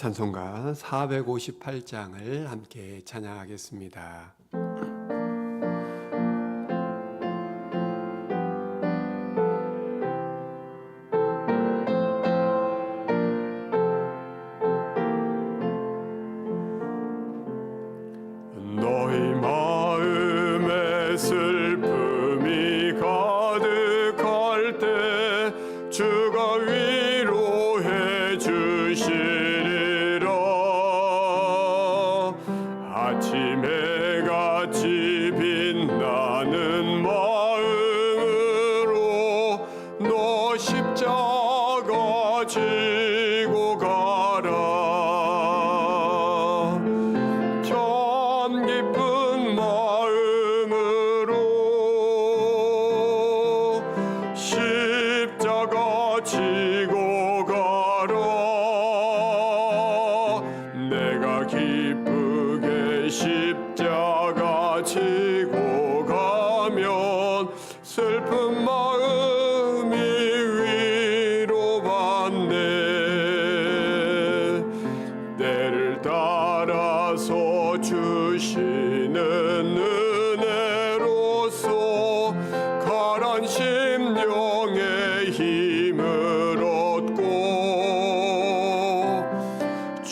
찬송가 458장을 함께 찬양하겠습니다.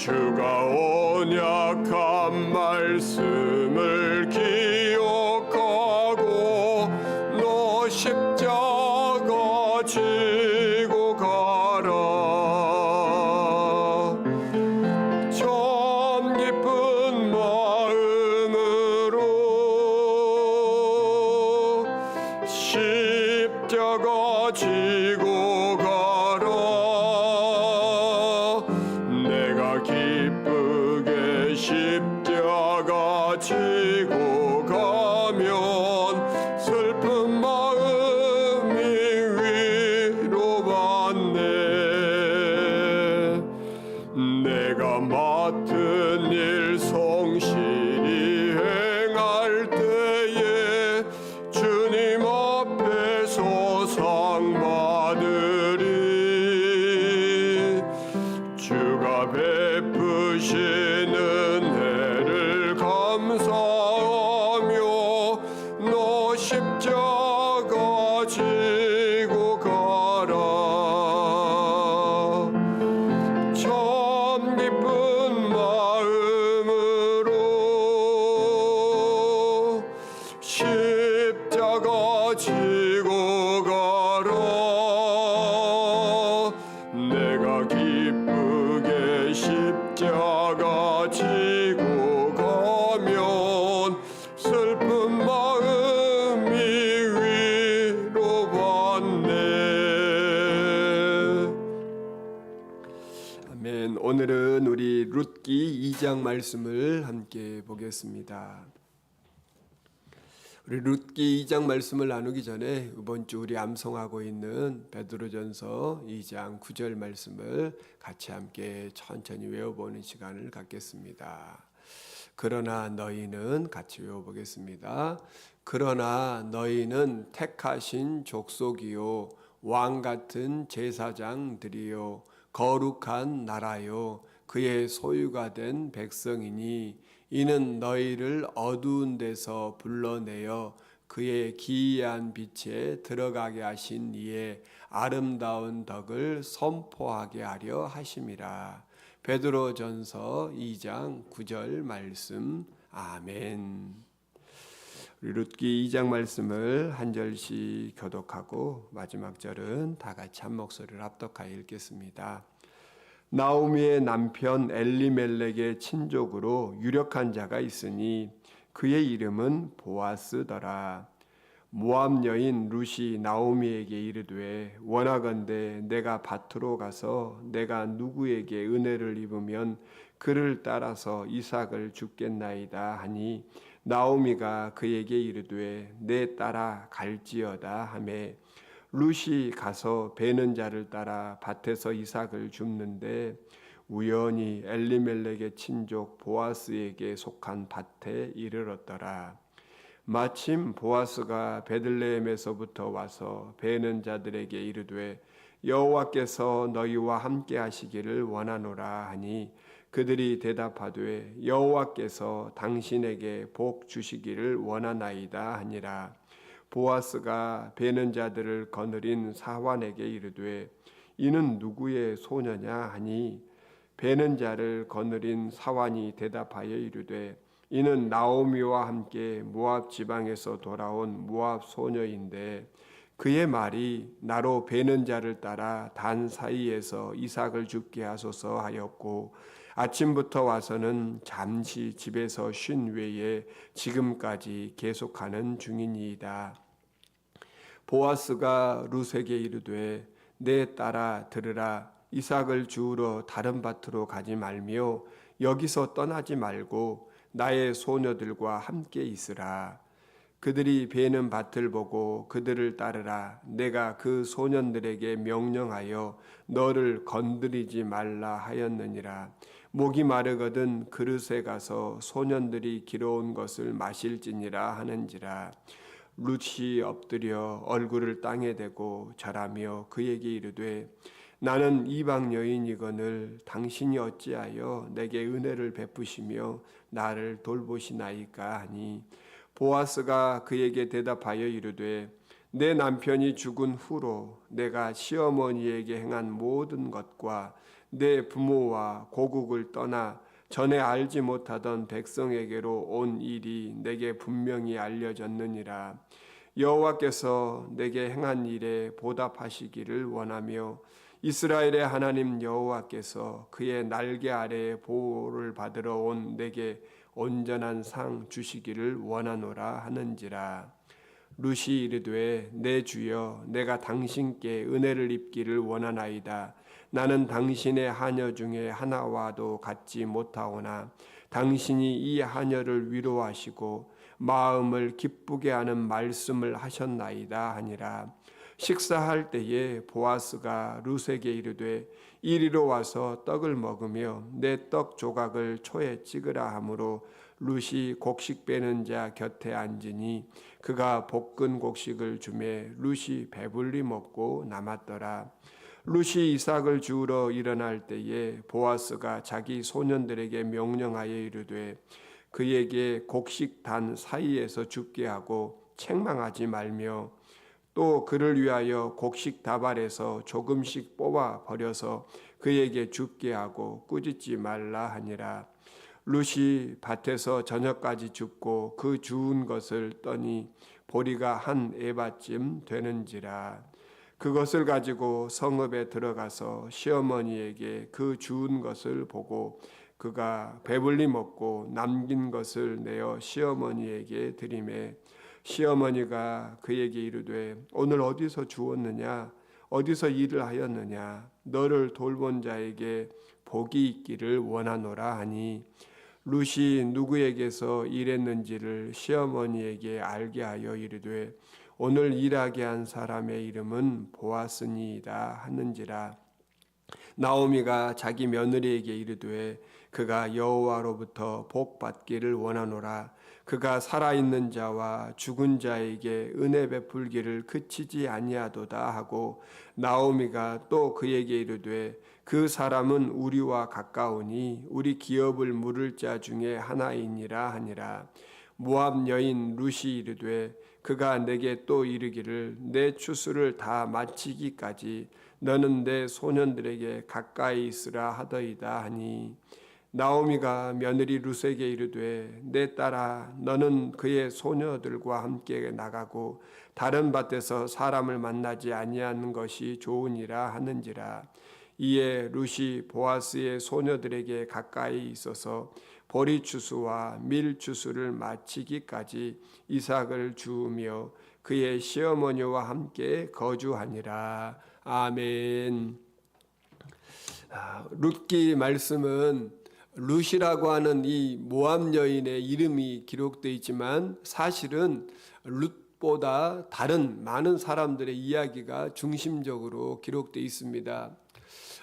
주가 언약한 말씀 아멘. 오늘은 우리 룻기 2장 말씀을 함께 보겠습니다. 우리 룻기 2장 말씀을 나누기 전에 이번 주 우리 암송하고 있는 베드로전서 2장 9절 말씀을 같이 함께 천천히 외워보는 시간을 갖겠습니다. 그러나 너희는 같이 외워보겠습니다. 그러나 너희는 택하신 족속이요 왕 같은 제사장들이요 거룩한 나라요 그의 소유가 된 백성이니 이는 너희를 어두운 데서 불러내어 그의 기이한 빛에 들어가게 하신 이의 아름다운 덕을 선포하게 하려 하심이라. 베드로전서 2장 9절 말씀. 아멘. 룻기 2장 말씀을 한 절씩 교독하고 마지막 절은 다 같이 한 목소리를 합독하여 읽겠습니다. 나오미의 남편 엘리멜렉의 친족으로 유력한 자가 있으니 그의 이름은 보아스더라. 모압 여인 루시 나오미에게 이르되 원하건대 내가 밭으로 가서 내가 누구에게 은혜를 입으면 그를 따라서 이삭을 죽겠나이다 하니 나오미가 그에게 이르되 내 따라 갈지어다 하매 룻이 가서 베는 자를 따라 밭에서 이삭을 줍는데 우연히 엘리멜렉의 친족 보아스에게 속한 밭에 이르렀더라. 마침 보아스가 베들레헴에서부터 와서 베는 자들에게 이르되 여호와께서 너희와 함께 하시기를 원하노라 하니 그들이 대답하되 여호와께서 당신에게 복 주시기를 원하나이다 하니라. 보아스가 베는 자들을 거느린 사환에게 이르되 이는 누구의 소녀냐 하니? 베는 자를 거느린 사환이 대답하여 이르되 이는 나오미와 함께 모압 지방에서 돌아온 모압 소녀인데 그의 말이 나로 베는 자를 따라 단 사이에서 이삭을 죽게 하소서 하였고 아침부터 와서는 잠시 집에서 쉰 외에 지금까지 계속하는 중이니이다. 보아스가 루세게 이르되 내 딸아 들으라. 이삭을 주우러 다른 밭으로 가지 말며 여기서 떠나지 말고 나의 소녀들과 함께 있으라. 그들이 베는 밭을 보고 그들을 따르라. 내가 그 소년들에게 명령하여 너를 건드리지 말라 하였느니라 목이 마르거든 그릇에 가서 소년들이 기러온 것을 마실지니라 하는지라. 룻이 엎드려 얼굴을 땅에 대고 절하며 그에게 이르되 나는 이방 여인이거늘 당신이 어찌하여 내게 은혜를 베푸시며 나를 돌보시나이까 하니? 보아스가 그에게 대답하여 이르되 내 남편이 죽은 후로 내가 시어머니에게 행한 모든 것과 내 부모와 고국을 떠나 전에 알지 못하던 백성에게로 온 일이 내게 분명히 알려졌느니라. 여호와께서 내게 행한 일에 보답하시기를 원하며 이스라엘의 하나님 여호와께서 그의 날개 아래에 보호를 받으러 온 내게 온전한 상 주시기를 원하노라 하는지라. 루시 이르되 내 주여 내가 당신께 은혜를 입기를 원하나이다 나는 당신의 하녀 중에 하나와도 같지 못하오나 당신이 이 하녀를 위로하시고 마음을 기쁘게 하는 말씀을 하셨나이다 하니라. 식사할 때에 보아스가 루세게 이르되 이리로 와서 떡을 먹으며 내 떡 조각을 초에 찍으라 하므로 룻이 곡식 빼는 자 곁에 앉으니 그가 볶은 곡식을 주매 룻이 배불리 먹고 남았더라 룻이 이삭을 주우러 일어날 때에 보아스가 자기 소년들에게 명령하여 이르되 그에게 곡식 단 사이에서 죽게 하고 책망하지 말며 또 그를 위하여 곡식 다발에서 조금씩 뽑아 버려서 그에게 죽게 하고 꾸짖지 말라 하니라. 룻이 밭에서 저녁까지 죽고 그 주운 것을 떠니 보리가 한 에바쯤 되는지라. 그것을 가지고 성읍에 들어가서 시어머니에게 그 주운 것을 보고 그가 배불리 먹고 남긴 것을 내어 시어머니에게 드리매 시어머니가 그에게 이르되 오늘 어디서 주었느냐? 어디서 일을 하였느냐? 너를 돌본 자에게 복이 있기를 원하노라 하니. 룻이 누구에게서 일했는지를 시어머니에게 알게 하여 이르되 오늘 일하게 한 사람의 이름은 보았으니이다 하는지라. 나오미가 자기 며느리에게 이르되 그가 여호와로부터 복 받기를 원하노라. 그가 살아 있는 자와 죽은 자에게 은혜 베풀기를 그치지 아니하도다 하고 나오미가 또 그에게 이르되 그 사람은 우리와 가까우니 우리 기업을 물을 자 중에 하나이니라 하니라. 모압 여인 루시 이르되 그가 내게 또 이르기를 내 추수를 다 마치기까지 너는 내 소년들에게 가까이 있으라 하더이다 하니 나오미가 며느리 루세게 이르되 내 딸아 너는 그의 소녀들과 함께 나가고 다른 밭에서 사람을 만나지 아니하는 것이 좋으니라 하는지라 이에 루시 보아스의 소녀들에게 가까이 있어서 보리 추수와 밀 추수를 마치기까지 이삭을 주우며 그의 시어머니와 함께 거주하니라 아멘. 아, 룻기 말씀은 룻이라고 하는 이 모함 여인의 이름이 기록되어 있지만 사실은 룻보다 다른 많은 사람들의 이야기가 중심적으로 기록되어 있습니다.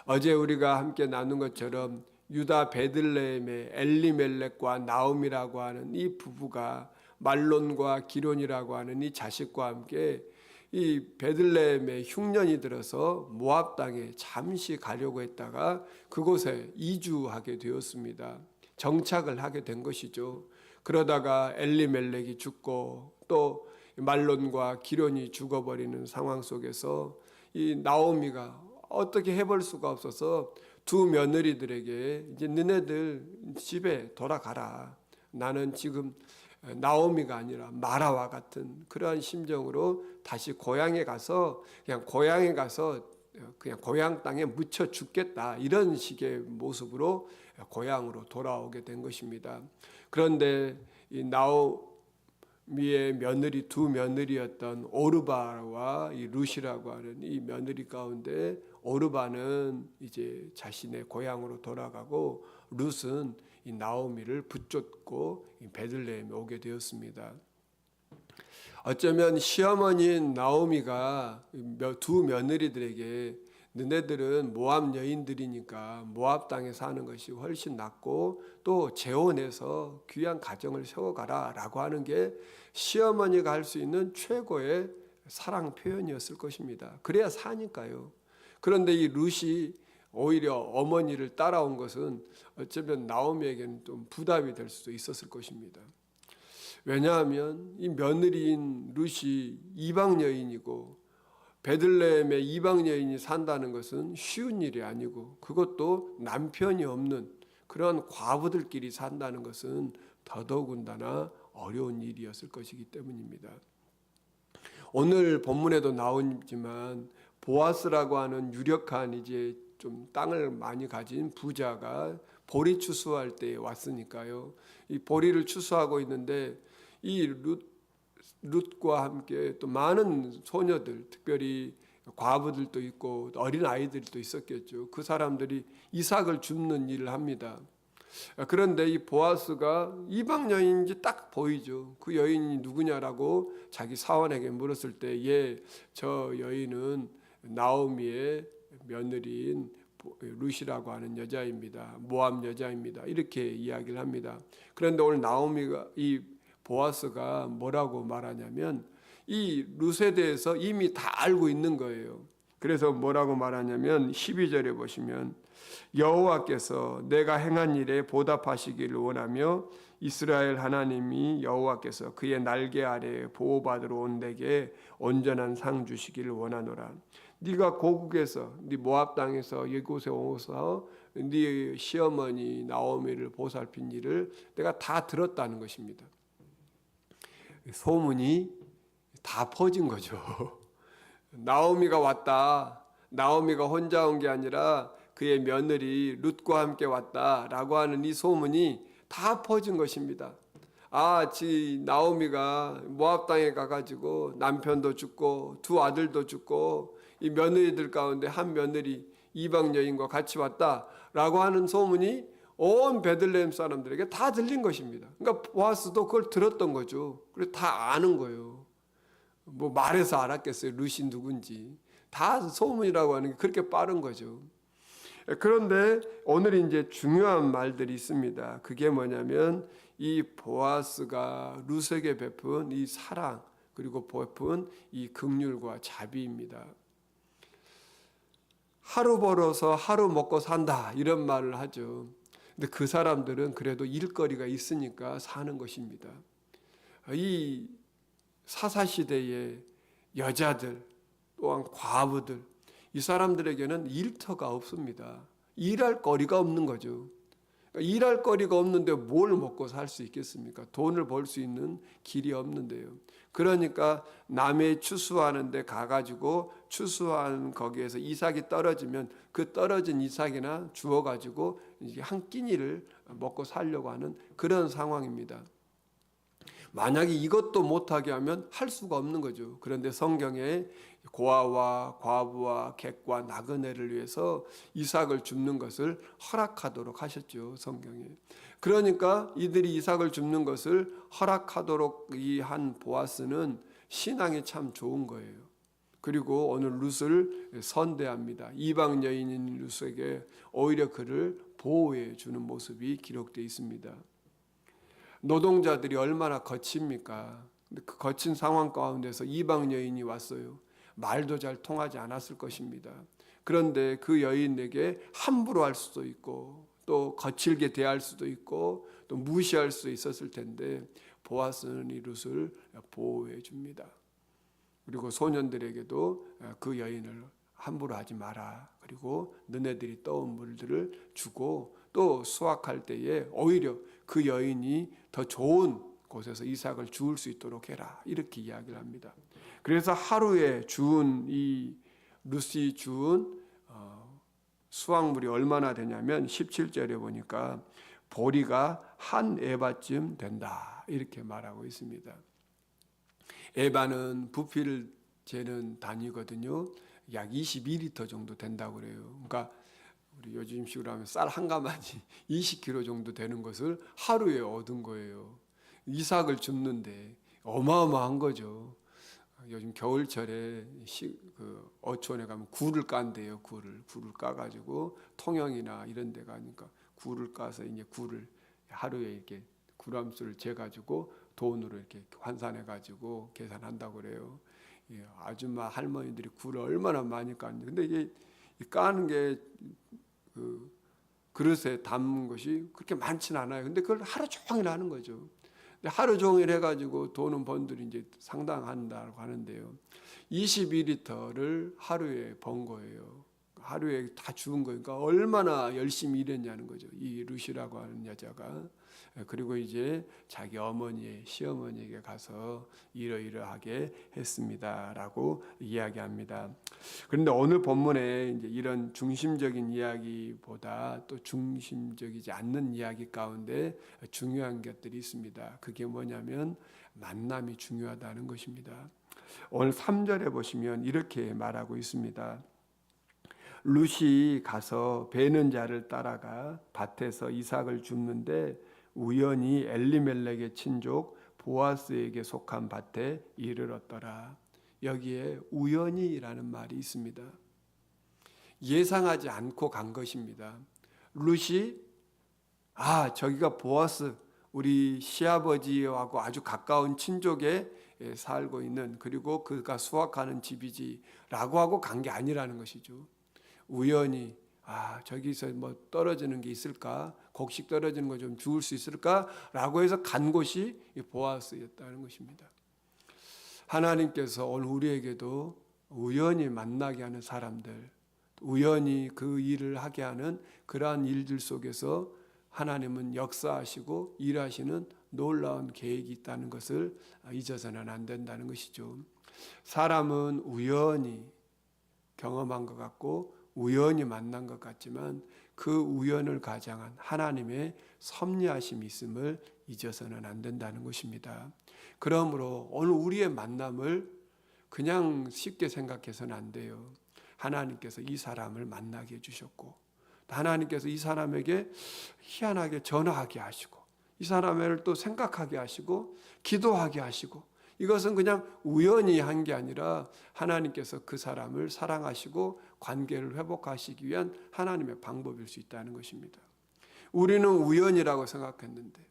어제 우리가 함께 나눈 것처럼 유다 베들레헴의 엘리멜렉과 나옴이라고 하는 이 부부가 말론과 기론이라고 하는 이 자식과 함께 이 베들레헴에 흉년이 들어서 모압 땅에 잠시 가려고 했다가 그곳에 이주하게 되었습니다. 정착을 하게 된 것이죠. 그러다가 엘리멜렉이 죽고 또 말론과 기론이 죽어버리는 상황 속에서 이 나오미가 어떻게 해볼 수가 없어서 두 며느리들에게 이제 너네들 집에 돌아가라. 나는 지금 나오미가 아니라 마라와 같은 그러한 심정으로 다시 고향에 가서 그냥 고향에 가서 그냥 고향 땅에 묻혀 죽겠다 이런 식의 모습으로 고향으로 돌아오게 된 것입니다. 그런데 이 나오미의 며느리 두 며느리였던 오르바와 이 루시라고 하는 이 며느리 가운데 오르바는 이제 자신의 고향으로 돌아가고 룻은 이 나오미를 붙잡고 이 베들레헴에 오게 되었습니다. 어쩌면 시어머니인 나오미가 두 며느리들에게 너네들은 모압 여인들이니까 모압 땅에 사는 것이 훨씬 낫고 또 재혼해서 귀한 가정을 세워가라라고 하는 게 시어머니가 할 수 있는 최고의 사랑 표현이었을 것입니다. 그래야 사니까요. 그런데 이 룻이 오히려 어머니를 따라온 것은 어쩌면 나오미에게는 좀 부담이 될 수도 있었을 것입니다. 왜냐하면 이 며느리인 룻이 이방 여인이고 베들레헴에 이방 여인이 산다는 것은 쉬운 일이 아니고 그것도 남편이 없는 그런 과부들끼리 산다는 것은 더더군다나 어려운 일이었을 것이기 때문입니다. 오늘 본문에도 나오지만 보아스라고 하는 유력한 이제 좀 땅을 많이 가진 부자가 보리 추수할 때 왔으니까요. 이 보리를 추수하고 있는데 이 룻, 룻과 함께 또 많은 소녀들, 특별히 과부들도 있고 어린 아이들도 있었겠죠. 그 사람들이 이삭을 줍는 일을 합니다. 그런데 이 보아스가 이방 여인인지 딱 보이죠. 그 여인이 누구냐라고 자기 사원에게 물었을 때, 예, 저 여인은 나오미의 며느리인 루시라고 하는 여자입니다. 모함 여자입니다. 이렇게 이야기를 합니다. 그런데 오늘 나오미가 이 보아스가 뭐라고 말하냐면 이 룻에 대해서 이미 다 알고 있는 거예요. 그래서 뭐라고 말하냐면 12절에 보시면 여호와께서 내가 행한 일에 보답하시기를 원하며 이스라엘 하나님이 여호와께서 그의 날개 아래 보호받으러 온 내게 온전한 상 주시기를 원하노라. 네가 고국에서 네 모압 땅에서 이곳에 오서 네 시어머니 나오미를 보살핀 일을 내가 다 들었다는 것입니다. 소문이 다 퍼진 거죠. 나오미가 왔다. 나오미가 혼자 온 게 아니라 그의 며느리 룻과 함께 왔다라고 하는 이 소문이 다 퍼진 것입니다. 아, 지 나오미가 모압 땅에 가가지고 남편도 죽고 두 아들도 죽고 이 며느리들 가운데 한 며느리 이방 여인과 같이 왔다라고 하는 소문이 온 베들레헴 사람들에게 다 들린 것입니다. 그러니까 보아스도 그걸 들었던 거죠. 그래서 다 아는 거예요. 뭐 말해서 알았겠어요. 루시 누군지. 다 소문이라고 하는 게 그렇게 빠른 거죠. 그런데 오늘 이제 중요한 말들이 있습니다. 그게 뭐냐면 이 보아스가 루스에게 베푼 이 사랑 그리고 베푼 이 긍휼과 자비입니다. 하루 벌어서 하루 먹고 산다 이런 말을 하죠. 근데 그 사람들은 그래도 일거리가 있으니까 사는 것입니다. 이 사사 시대의 여자들 또한 과부들 이 사람들에게는 일터가 없습니다. 일할 거리가 없는 거죠. 그러니까 일할 거리가 없는데 뭘 먹고 살 수 있겠습니까? 돈을 벌 수 있는 길이 없는데요. 그러니까 남의 추수하는데 가가지고 추수한 거기에서 이삭이 떨어지면 그 떨어진 이삭이나 주워가지고 한 끼니를 먹고 살려고 하는 그런 상황입니다. 만약에 이것도 못하게 하면 할 수가 없는 거죠. 그런데 성경에 고아와 과부와 객과 나그네를 위해서 이삭을 줍는 것을 허락하도록 하셨죠. 성경에. 그러니까 이들이 이삭을 줍는 것을 허락하도록 이 한 보아스는 신앙이 참 좋은 거예요. 그리고 오늘 룻을 선대합니다. 이방 여인인 룻에게 오히려 그를 보호해 주는 모습이 기록되어 있습니다. 노동자들이 얼마나 거칩니까? 그 거친 상황 가운데서 이방 여인이 왔어요. 말도 잘 통하지 않았을 것입니다. 그런데 그 여인에게 함부로 할 수도 있고 또 거칠게 대할 수도 있고 또 무시할 수 있었을 텐데 보아스는 이 룻을 보호해 줍니다. 그리고 소년들에게도 그 여인을 함부로 하지 마라. 그리고 너네들이 떠온 물들을 주고 또 수확할 때에 오히려 그 여인이 더 좋은 곳에서 이삭을 주울 수 있도록 해라. 이렇게 이야기를 합니다. 그래서 하루에 주운 이 루시 주운 어, 수확물이 얼마나 되냐면 17절에 보니까 보리가 한 에바쯤 된다. 이렇게 말하고 있습니다. 에바는 부피를 재는 단위거든요. 약 22리터 정도 된다고 그래요. 그러니까 우리 요즘식으로 하면 쌀 한 가마니 20kg 정도 되는 것을 하루에 얻은 거예요. 이삭을 줍는데 어마어마한 거죠. 요즘 겨울철에 시, 그 어촌에 가면 굴을 깐대요. 굴을 굴을 까가지고 통영이나 이런 데 가니까 굴을 까서 이제 굴을 하루에 이렇게 굴함수를 재가지고 돈으로 이렇게 환산해가지고 계산한다고 그래요. 예, 아줌마 할머니들이 굴을 얼마나 많이 깠는데 근데 이게 이 까는 게 그 그릇에 담는 것이 그렇게 많지는 않아요. 근데 그걸 하루 종일 하는 거죠. 하루 종일 해가지고 돈은 번들이 이제 상당한다고 하는데요. 22리터를 하루에 번 거예요. 하루에 다 죽은 거니까 얼마나 열심히 일했냐는 거죠. 이 루시라고 하는 여자가. 그리고 이제 자기 어머니의 시어머니에게 가서 이러이러하게 했습니다라고 이야기합니다. 그런데 오늘 본문에 이제 이런 중심적인 이야기보다 또 중심적이지 않는 이야기 가운데 중요한 것들이 있습니다. 그게 뭐냐면 만남이 중요하다는 것입니다. 오늘 3절에 보시면 이렇게 말하고 있습니다. 룻이 가서 베는 자를 따라가 밭에서 이삭을 줍는데 우연히 엘리멜렉의 친족 보아스에게 속한 밭에 이르렀더라. 여기에 우연히라는 말이 있습니다. 예상하지 않고 간 것입니다. 룻이 아 저기가 보아스 우리 시아버지하고 아주 가까운 친족에 살고 있는 그리고 그가 수확하는 집이지라고 하고 간 게 아니라는 것이죠. 우연히 아 저기서 뭐 떨어지는 게 있을까 곡식 떨어지는 거좀 주울 수 있을까 라고 해서 간 곳이 보아스였다는 것입니다. 하나님께서 오늘 우리에게도 우연히 만나게 하는 사람들, 우연히 그 일을 하게 하는 그러한 일들 속에서 하나님은 역사하시고 일하시는 놀라운 계획이 있다는 것을 잊어서는 안 된다는 것이죠. 사람은 우연히 경험한 것 같고 우연히 만난 것 같지만 그 우연을 가장한 하나님의 섭리하심이 있음을 잊어서는 안 된다는 것입니다. 그러므로 오늘 우리의 만남을 그냥 쉽게 생각해서는 안 돼요. 하나님께서 이 사람을 만나게 해주셨고, 하나님께서 이 사람에게 희한하게 전화하게 하시고, 이 사람을 또 생각하게 하시고, 기도하게 하시고, 이것은 그냥 우연히 한 게 아니라 하나님께서 그 사람을 사랑하시고 관계를 회복하시기 위한 하나님의 방법일 수 있다는 것입니다. 우리는 우연이라고 생각했는데,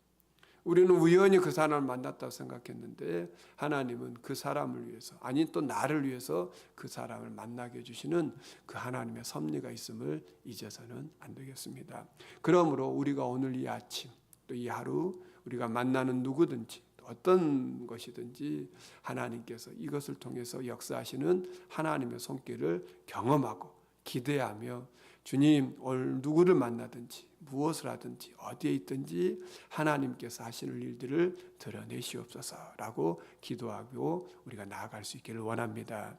우리는 우연히 그 사람을 만났다고 생각했는데, 하나님은 그 사람을 위해서, 아니 또 나를 위해서 그 사람을 만나게 해주시는 그 하나님의 섭리가 있음을 잊어서는 안 되겠습니다. 그러므로 우리가 오늘 이 아침, 또 이 하루, 우리가 만나는 누구든지, 어떤 것이든지 하나님께서 이것을 통해서 역사하시는 하나님의 손길을 경험하고 기대하며 주님 오늘 누구를 만나든지 무엇을 하든지 어디에 있든지 하나님께서 하시는 일들을 드러내시옵소서라고 기도하고 우리가 나아갈 수 있기를 원합니다.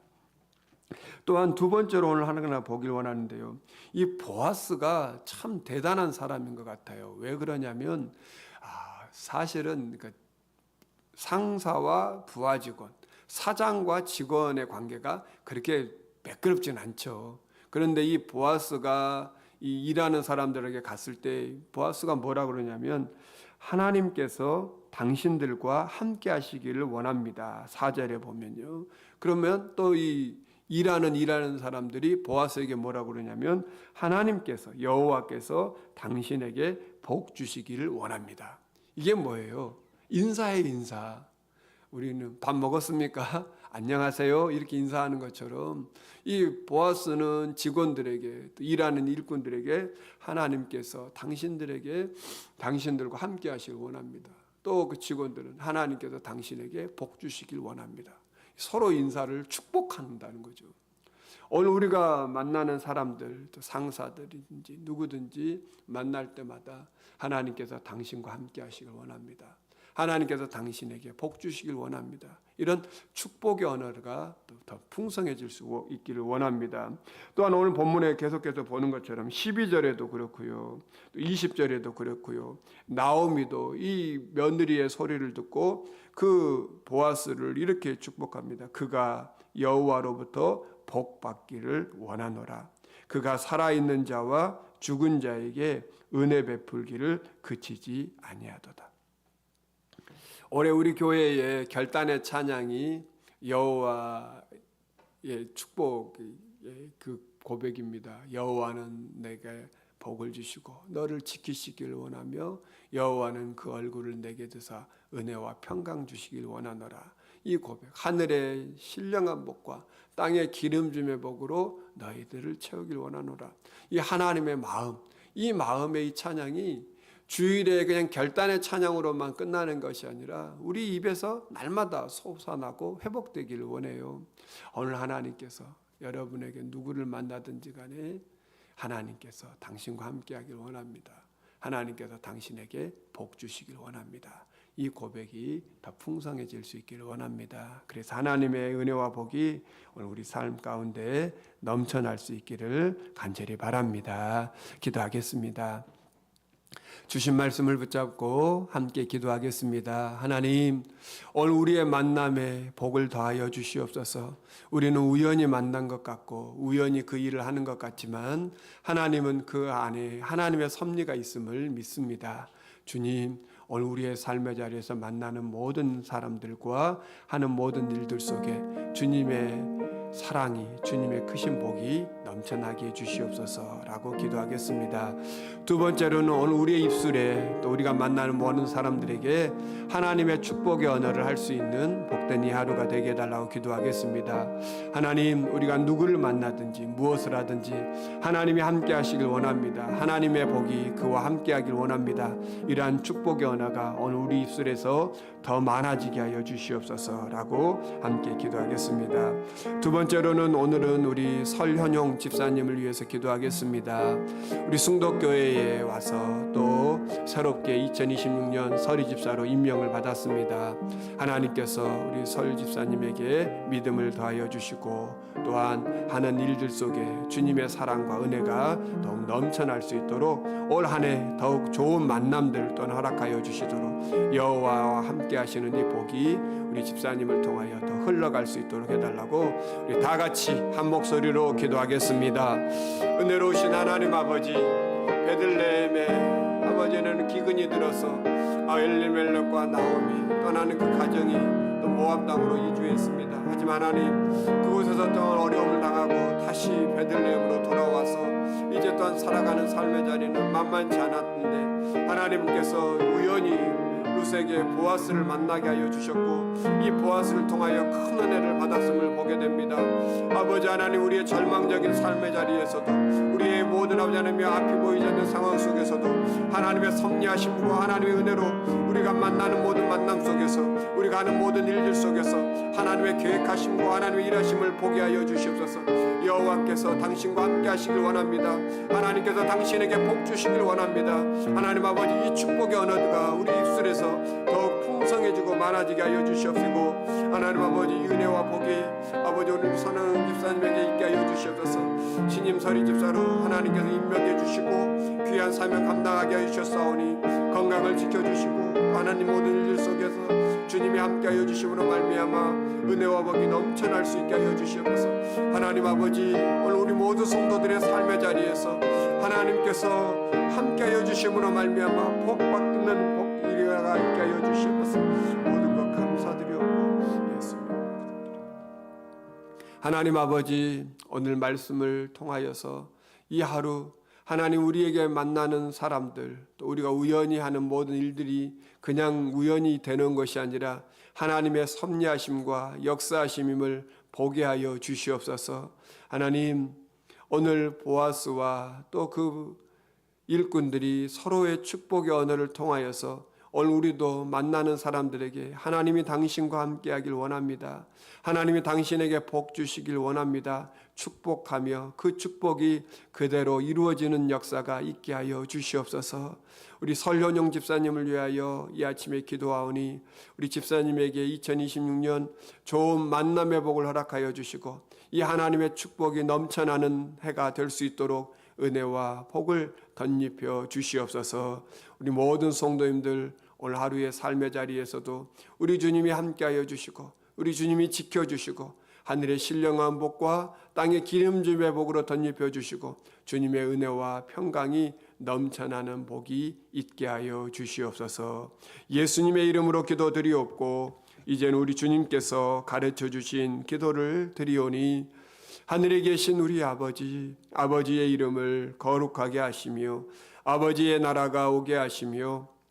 또한 두 번째로 오늘 하나 보길 원하는데요. 이 보아스가 참 대단한 사람인 것 같아요. 왜 그러냐면 아, 사실은 그 상사와 부하 직원, 사장과 직원의 관계가 그렇게 매끄럽진 않죠. 그런데 이 보아스가 이 일하는 사람들에게 갔을 때 보아스가 뭐라 그러냐면 하나님께서 당신들과 함께 하시기를 원합니다. 4절에 보면요. 그러면 또 이 일하는 일하는 사람들이 보아스에게 뭐라 그러냐면 하나님께서 여호와께서 당신에게 복 주시기를 원합니다. 이게 뭐예요? 인사의 인사. 우리는 밥 먹었습니까? 안녕하세요. 이렇게 인사하는 것처럼 이 보아스는 직원들에게 또 일하는 일꾼들에게 하나님께서 당신들에게 당신들과 함께 하시길 원합니다. 또 그 직원들은 하나님께서 당신에게 복 주시길 원합니다. 서로 인사를 축복한다는 거죠. 오늘 우리가 만나는 사람들, 또 상사들인지 누구든지 만날 때마다 하나님께서 당신과 함께 하시길 원합니다. 하나님께서 당신에게 복 주시길 원합니다. 이런 축복의 언어가 또더 풍성해질 수 있기를 원합니다. 또한 오늘 본문에 계속해서 보는 것처럼 12절에도 그렇고요. 또 20절에도 그렇고요. 나오미도 이 며느리의 소리를 듣고 그 보아스를 이렇게 축복합니다. 그가 여호와로부터 복 받기를 원하노라. 그가 살아있는 자와 죽은 자에게 은혜 베풀기를 그치지 아니하도다. 올해 우리 교회의 결단의 찬양이 여호와의 축복의 그 고백입니다. 여호와는 내게 복을 주시고 너를 지키시길 원하며 여호와는 그 얼굴을 내게 드사 은혜와 평강 주시길 원하노라. 이 고백 하늘의 신령한 복과 땅의 기름짐의 복으로 너희들을 채우길 원하노라. 이 하나님의 마음, 이 마음의 이 찬양이 주일에 그냥 결단의 찬양으로만 끝나는 것이 아니라 우리 입에서 날마다 솟아나고 회복되기를 원해요. 오늘 하나님께서 여러분에게 누구를 만나든지 간에 하나님께서 당신과 함께 하길 원합니다. 하나님께서 당신에게 복 주시길 원합니다. 이 고백이 더 풍성해질 수 있기를 원합니다. 그래서 하나님의 은혜와 복이 오늘 우리 삶 가운데 넘쳐날 수 있기를 간절히 바랍니다. 기도하겠습니다. 주신 말씀을 붙잡고 함께 기도하겠습니다. 하나님, 오늘 우리의 만남에 복을 더하여 주시옵소서. 우리는 우연히 만난 것 같고 우연히 그 일을 하는 것 같지만 하나님은 그 안에 하나님의 섭리가 있음을 믿습니다. 주님, 오늘 우리의 삶의 자리에서 만나는 모든 사람들과 하는 모든 일들 속에 주님의 사랑이 주님의 크신 복이 넘쳐나게 해주시옵소서라고 기도하겠습니다. 두 번째로는 오늘 우리의 입술에 또 우리가 만나는 모든 사람들에게 하나님의 축복의 언어를 할 수 있는 복된 이 하루가 되게 해달라고 기도하겠습니다. 하나님 우리가 누구를 만나든지 무엇을 하든지 하나님이 함께 하시길 원합니다. 하나님의 복이 그와 함께 하길 원합니다. 이러한 축복의 언어가 오늘 우리 입술에서 더 많아지게 하여 주시옵소서라고 함께 기도하겠습니다. 두 번째 로는 오늘은 우리 설현용 집사님을 위해서 기도하겠습니다. 우리 승덕교회에 와서 또 새롭게 2026년 설이 집사로 임명을 받았습니다. 하나님께서 우리 설 집사님에게 믿음을 더하여 주시고 또한 하는 일들 속에 주님의 사랑과 은혜가 더욱 넘쳐날 수 있도록 올 한 해 더욱 좋은 만남들 또한 허락하여 주시도록 여호와와 함께 하시는 이 복이 우리 집사님을 통하여 더 흘러갈 수 있도록 해달라고 우리 다 같이 한 목소리로 기도하겠습니다. 은혜로우신 하나님 아버지 베들레헴에 아버지는 기근이 들어서 아엘리멜렉과 나오미 떠나는 그 가정이 또 모압 땅으로 이주했습니다. 하지만 하나님 그곳에서 또한 어려움을 당하고 다시 베들레헴으로 돌아와서 이제 또한 살아가는 삶의 자리는 만만치 않았는데 하나님께서 우연히 루세게 보아스를 만나게 하여 주셨고 이 보아스를 통하여 큰 은혜를 받았음을 보게 됩니다. 아버지 하나님 우리의 절망적인 삶의 자리에서도 우리의 모든 아버지 하나님의 앞이 보이지 않는 상황 속에서도 하나님의 섭리하심과 하나님의 은혜로 우리가 만나는 모든 만남 속에서 우리가 하는 모든 일들 속에서 하나님의 계획하심과 하나님의 일하심을 보게 하여 주시옵소서. 여호와께서 당신과 함께 하시길 원합니다. 하나님께서 당신에게 복 주시길 원합니다. 하나님 아버지 이 축복의 언어가 우리 입술에서 더욱 풍성해지고 많아지게 하여 주시옵시고 하나님 아버지 이 은혜와 복이 아버지 오늘 선한 집사님에게 있게 하여 주시옵소서. 신임 서리 집사로 하나님께서 임명해 주시고 귀한 사명 감당하게 하여 주셨사오니 건강을 지켜 주시고 하나님 모든 일들 속에서 주님이 함께하여 주심으로 말미암아 은혜와 복이 넘쳐날 수 있게 하여 주시옵소서. 하나님 아버지 오늘 우리 모두 성도들의 삶의 자리에서 하나님께서 함께하여 주심으로 말미암아 복 받는 복 일가 있게 하여 주시옵소서. 모든 것 감사드리옵고 예수님 하나님 아버지 오늘 말씀을 통하여서 이 하루 하나님 우리에게 만나는 사람들 또 우리가 우연히 하는 모든 일들이 그냥 우연히 되는 것이 아니라 하나님의 섭리하심과 역사하심임을 보게 하여 주시옵소서. 하나님 오늘 보아스와 또 그 일꾼들이 서로의 축복의 언어를 통하여서 오늘 우리도 만나는 사람들에게 하나님이 당신과 함께 하길 원합니다. 하나님이 당신에게 복 주시길 원합니다. 축복하며 그 축복이 그대로 이루어지는 역사가 있게 하여 주시옵소서. 우리 설현영 집사님을 위하여 이 아침에 기도하오니 우리 집사님에게 2026년 좋은 만남의 복을 허락하여 주시고 이 하나님의 축복이 넘쳐나는 해가 될 수 있도록 은혜와 복을 덧입혀 주시옵소서. 우리 모든 성도님들 오늘 하루의 삶의 자리에서도 우리 주님이 함께하여 주시고 우리 주님이 지켜 주시고 하늘의 신령한 복과 땅의 기름짐의 복으로 덧입혀 주시고 주님의 은혜와 평강이 넘쳐나는 복이 있게 하여 주시옵소서. 예수님의 이름으로 기도드리옵고 이제는 우리 주님께서 가르쳐 주신 기도를 드리오니 하늘에 계신 우리 아버지, 아버지의 이름을 거룩하게 하시며 아버지의 나라가 오게 하시며